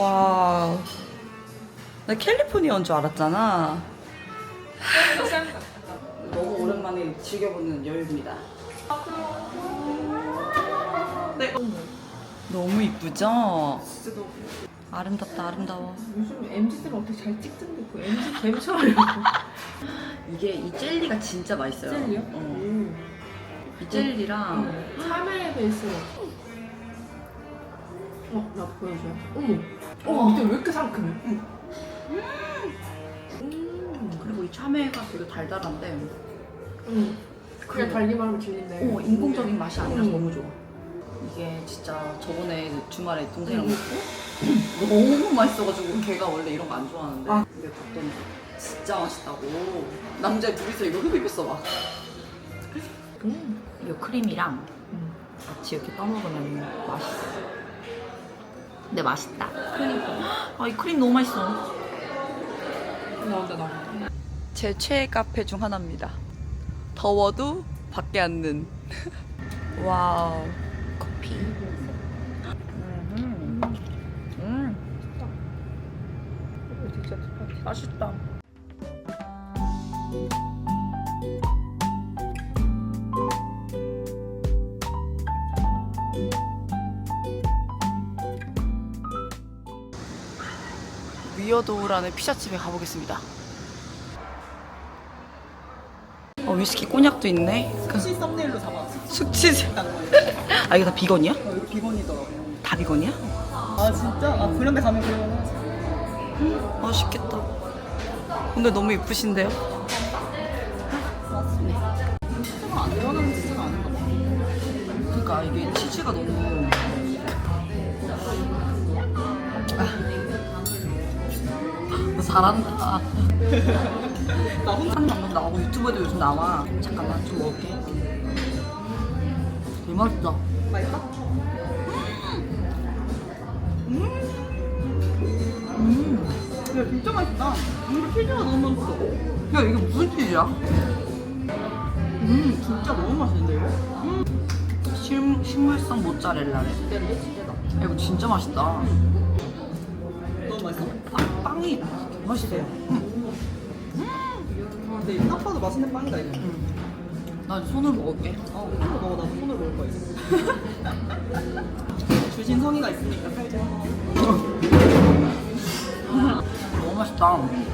와. 나 캘리포니아 온줄 알았잖아. 너무 오랜만에 즐겨보는 여유입니다. 네. 너무 이쁘죠? 진짜 너무 아름답다, 아름다워. 요즘 MZ들 어떻게 잘 찍던데 그 MZ 뱀처럼 이게 이 젤리가 진짜 맛있어요. 젤리요? 어. 음. 이 젤리랑 참외 베이스로 어? 나 보여줘요? 어머 어 근데 왜 이렇게 상큼해? 음. 그리고 이 참외가 되게 달달한데 음. 그냥 그- 달기만 하면 질린데 오, 인공적인 맛이 아니라서 음. 너무 좋아. 이게 진짜 저번에 주말에 동생이랑 음. 먹고 너무 맛있어가지고 걔가 원래 이런 거 안 좋아하는데 아. 근데 봤더니 진짜 맛있다고 남자 둘이서 이거 흡입했어 막. 음. 이 크림이랑 음. 같이 이렇게 떠먹으면 맛있어. 근데 맛있다. 그러니까. 아, 이 크림 너무 맛있어. 나온다 나온다 제 최애 카페 중 하나입니다. 더워도 밖에 앉는. 와우. 커피. 음. 음. 진짜 똑같아 맛있다. 위어도우라는 피자집에 가보겠습니다. 어, 위스키 꼬냑도 있네. 혹시 썸네일로 잡아왔어? 숙취. 아, 이거 다 비건이야? 어, 이거 비건이더라고. 다 비건이야? 아 진짜? 아 그런 데 가면 그러면 하지. 맛있겠다. 근데 너무 이쁘신데요? 치즈가 안 들어가는 치즈가 아닌가 봐. 그러니까 이게 치즈가 너무 잘한다. 나 혼자 한 방송 나오고 유튜브에도 요즘 나와. 잠깐만 좀 먹을게. 되게 맛있다. 맛있다? 음. 야 진짜 맛있다. 이거 치즈가 너무 맛있어. 야 이게 무슨 치즈야? 음 진짜 너무 맛있는데 이거? 식, 식물성 모짜렐라래. 야, 이거 진짜 맛있다. 너무 맛있어? 아, 빵이 맛있어요. 아, 근데 딱 봐도 맛있는 빵이다 이거. 나 이제 손으로 먹을게. 어 손으로 먹어 나도 손으로 먹을 거야. 주신 성의가 있으니까 살자. 너무 맛있다.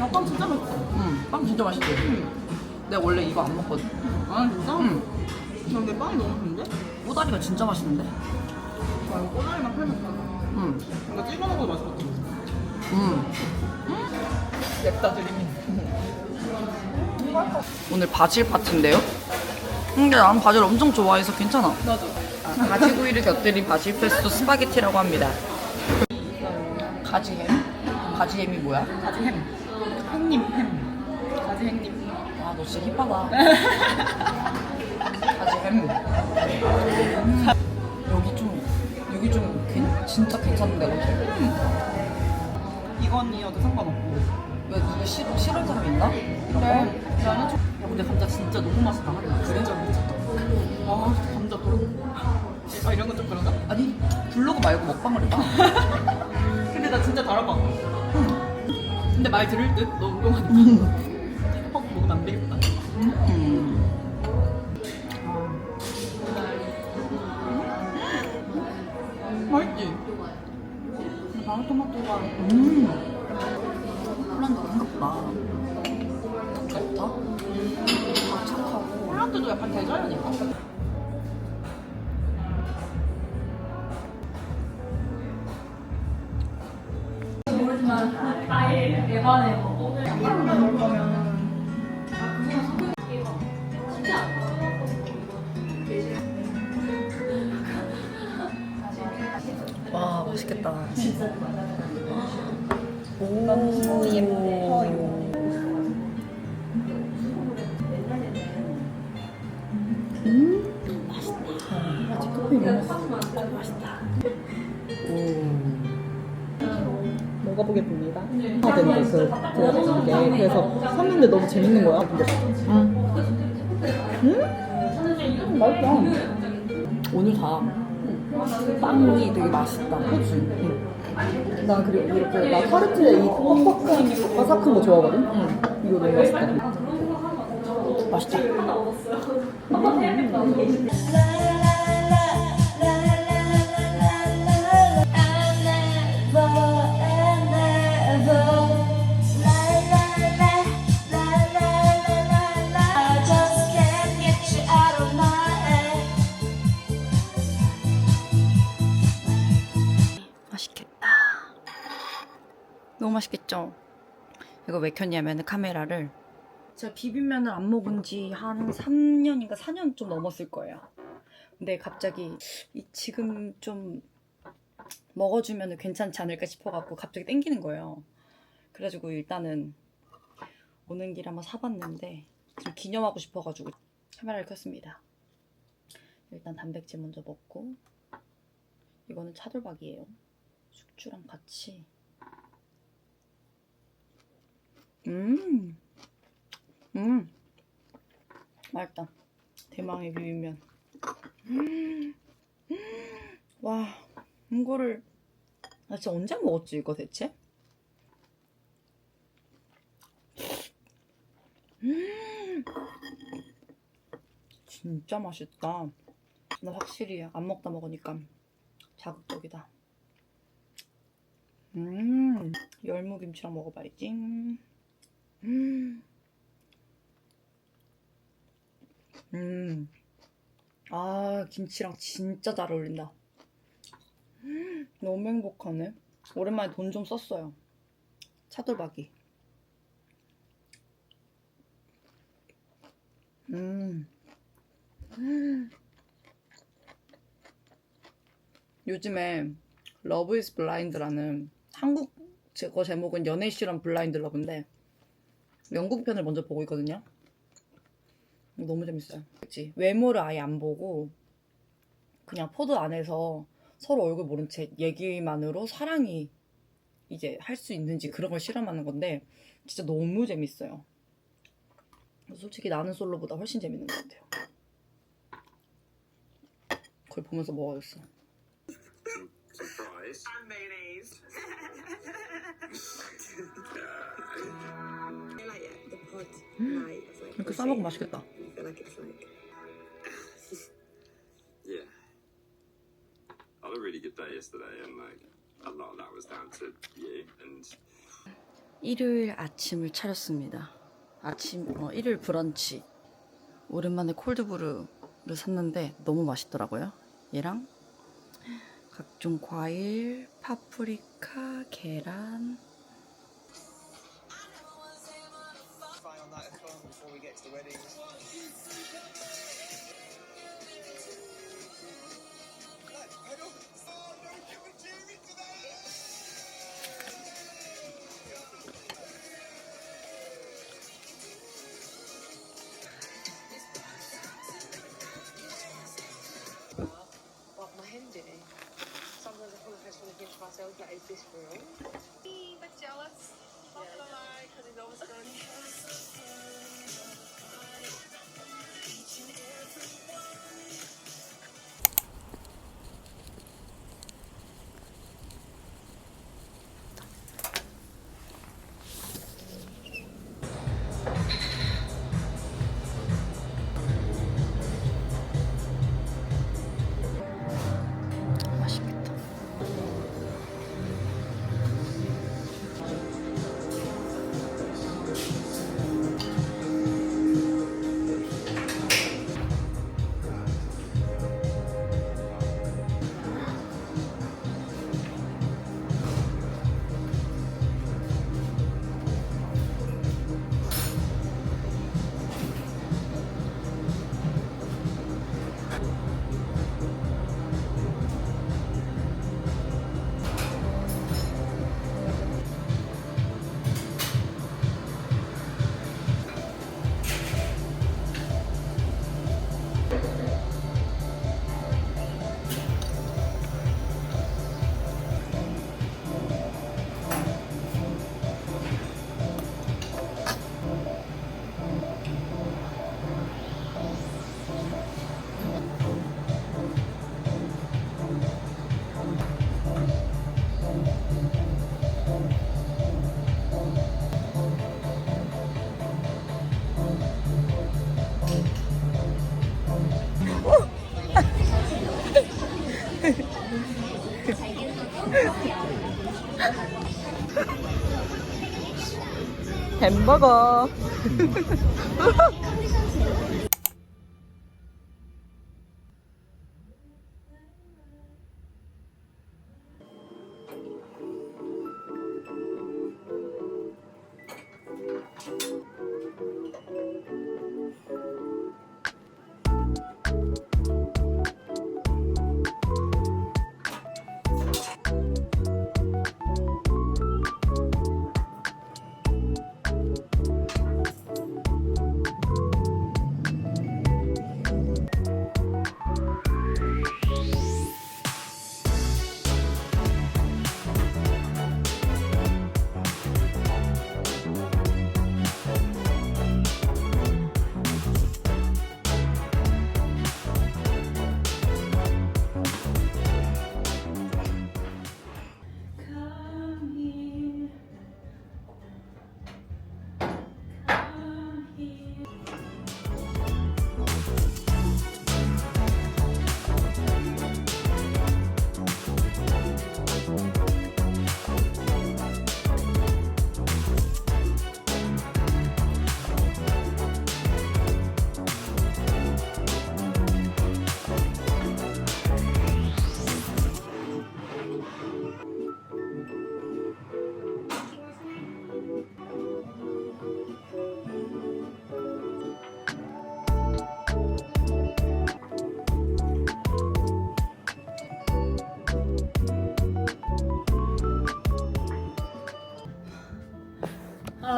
야 빵 진짜 맛있어. 응, 빵 진짜 맛있지? 내가 원래 이거 안 먹거든. 아 진짜? 응. 야, 근데 빵이 너무 좋은데? 꼬다리가 진짜 맛있는데? 아 이거 꼬다리만 팔면 다 응. 뭔가 찍어 먹어도 맛있겠다. 응. 냅다 드리면. 오늘 바질 파티인데요? 근데 난 바질 엄청 좋아해서 괜찮아. 나도. 아, 가지구이를 곁들인 바질 페스토 스파게티라고 합니다. 가지햄? 가지햄이 뭐야? 가지 햄. 햄님 햄. 가지 햄님. 아, 너 진짜 힙하다. 가지햄. 여기 좀, 여기 좀 괜- 진짜 괜찮은데, 어디? 이건 이어도 상관없고. 왜 누가 싫어, 싫은 사람 있나? 그래. 나는 좀. 야 근데 감자 진짜 너무 맛있다. 그래? 진짜 미쳤다. 아 감자 도로. 아 이런 건 좀 그런가? 아니, 블로그 말고 먹방을 해봐. 근데 나 진짜 달아봐. 근데 말 들을 듯? 너 운동하니까. 퍽 먹으면 안 되겠다. 음. 맛있지? 방울토마토가 음. 먹어보겠습니다. 하던데 그 들어가는 게 그래서 샀는데 너무 재밌는 거야. 근데 음, 맛있다. 오늘 다 빵이 되게 맛있다. 그치? 응. 나 그리고 이렇게 나 타르트에 이 뻑뻑한 바삭한 거 좋아하거든? 응. 이거 너무 맛있다. 맛있다. 맛 맛있겠죠? 이거 왜 켰냐면 카메라를 제가 비빔면을 안 먹은 지 한 3년인가 4년 좀 넘었을 거예요. 근데 갑자기 이 지금 좀 먹어주면 괜찮지 않을까 싶어갖고 갑자기 땡기는 거예요. 그래가지고 일단은 오는 길에 한번 사봤는데 좀 기념하고 싶어가지고 카메라를 켰습니다. 일단 단백질 먼저 먹고 이거는 차돌박이에요. 숙주랑 같이. 음, 음, 맛있다. 대망의 비빔면. 음, 음, 와, 이거를 나 진짜 언제 먹었지 이거 대체? 음, 진짜 맛있다. 나 확실히 안 먹다 먹으니까 자극적이다. 음, 열무김치랑 먹어봐야지. 음, 음, 아, 김치랑 진짜 잘 어울린다. 음, 너무 행복하네. 오랜만에 돈 좀 썼어요. 차돌박이. 음, 음. 요즘에 러브 이즈 블라인드라는 한국 제거 제목은 연애 실험 블라인드 러브인데 영국 편을 먼저 보고 있거든요. 너무 재밌어요. 그치? 외모를 아예 안 보고 그냥 포드 안에서 서로 얼굴 모른 채 얘기만으로 사랑이 이제 할 수 있는지 그런 걸 실험하는 건데 진짜 너무 재밌어요. 솔직히 나는 솔로보다 훨씬 재밌는 것 같아요. 그걸 보면서 먹어야겠어. like 이렇게 싸먹으면 맛있겠다. I feel like it's like Yeah. I had a really good day yesterday, and like a lot of that was down to you. And 일요일 아침을 차렸습니다. 아침, 어, 일요일 브런치. 오랜만에 콜드브루를 샀는데 너무 맛있더라고요. 얘랑 각종 과일, 파프리카, 계란. The wedding. what my. Sometimes I feel like I just want to think myself, like, is this real? 햄버거.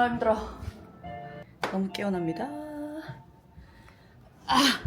아 힘들어. 너무 깨어납니다. 아.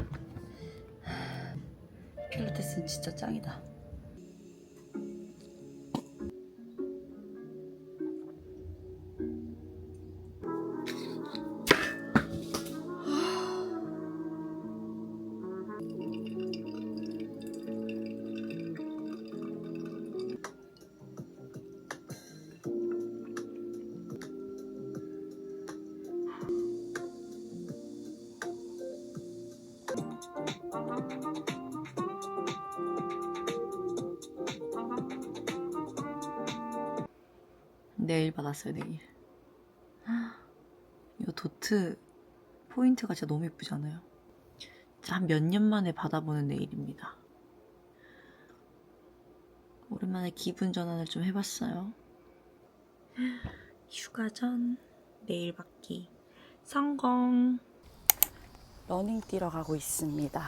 네일 받았어요 네일. 이 도트 포인트가 진짜 너무 예쁘지 않아요? 한 몇 년 만에 받아보는 네일입니다. 오랜만에 기분 전환을 좀 해봤어요. 휴가 전 네일 받기 성공. 러닝 뛰러 가고 있습니다.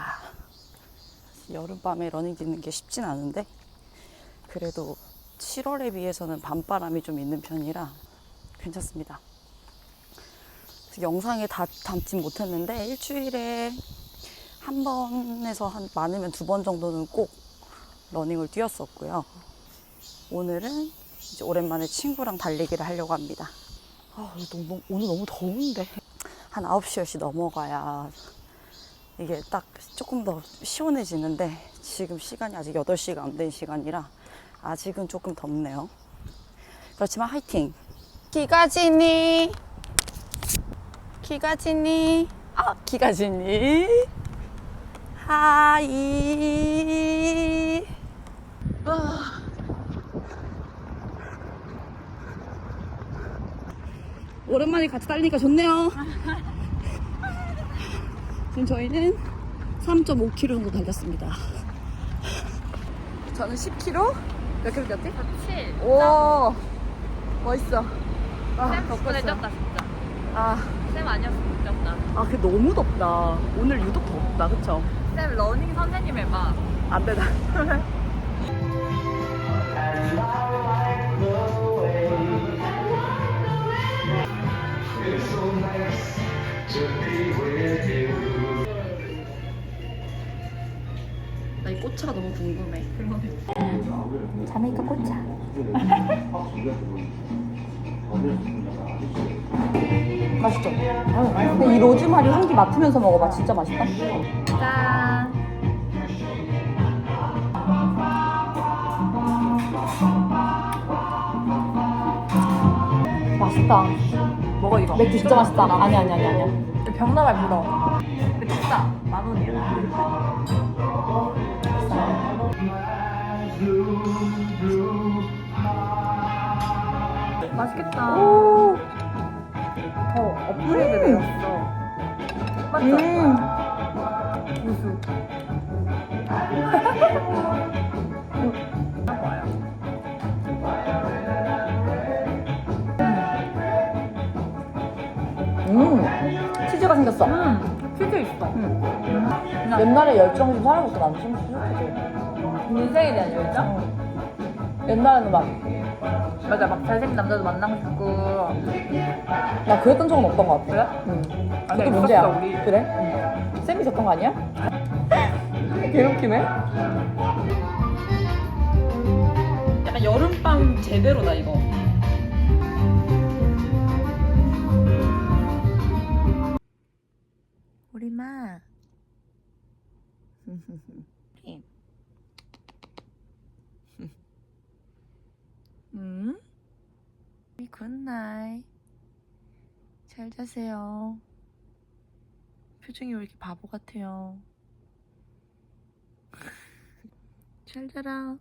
여름밤에 러닝 뛰는 게 쉽진 않은데 그래도 7월에 비해서는 밤바람이 좀 있는 편이라 괜찮습니다. 영상에 다 담진 못했는데 일주일에 한 번에서 한 많으면 두 번 정도는 꼭 러닝을 뛰었었고요. 오늘은 이제 오랜만에 친구랑 달리기를 하려고 합니다. 아, 너무, 오늘 너무 더운데. 한 9시, 10시 넘어가야 이게 딱 조금 더 시원해지는데 지금 시간이 아직 8시가 안 된 시간이라 아직은 조금 덥네요. 그렇지만 화이팅! 기가 지니! 기가 지니! 아, 기가 지니! 하이! 아. 오랜만에 같이 달리니까 좋네요. 지금 저희는 3.5km 정도 달렸습니다. 저는 10km? 몇 킬로 뛰었지? 7. 오, 멋있어. 아, 쌤 덕분에 덥겠어. 쪘다 진짜. 아, 쌤 아니었으면 못 쪘다. 아, 그 너무 덥다. 오늘 유독 덥다, 그쵸? 쌤 러닝 선생님의 맛. 안 되다. 나이 꽃차가 너무 궁금해. 자메이카 꽃차. 맛있죠? 근데 이 로즈마리 향기 맡으면서 먹어봐. 진짜 맛있다. 짠. 맛있다. 먹어 이거. 맥주 진짜 맛있다. 아니 아니 아니 아니야. 병나발 묻어. 근데 비싸. 만 원이야. 맛있겠다. 어, 엎드리게 되었어. 맞죠? 음. 무수. 음. 치즈가 생겼어. 음, 치즈 있어. 옛날에 열정이 좀 사라졌어. 좀 치즈. 인생에 대한 열정? 옛날에는 막, 맞아, 막 잘생긴 남자도 만나고 싶고. 나 그랬던 적은 없던 것 같아. 그래? 응. 아니, 그것도 있었어, 문제야. 우리. 그래? 쌤이 있었던 거 아니야? 개웃기네. 약간 여름밤 제대로다, 이거. 우리 마. 음? 굿나잇. 잘 자세요. 표정이 왜 이렇게 바보 같아요? 잘 자라.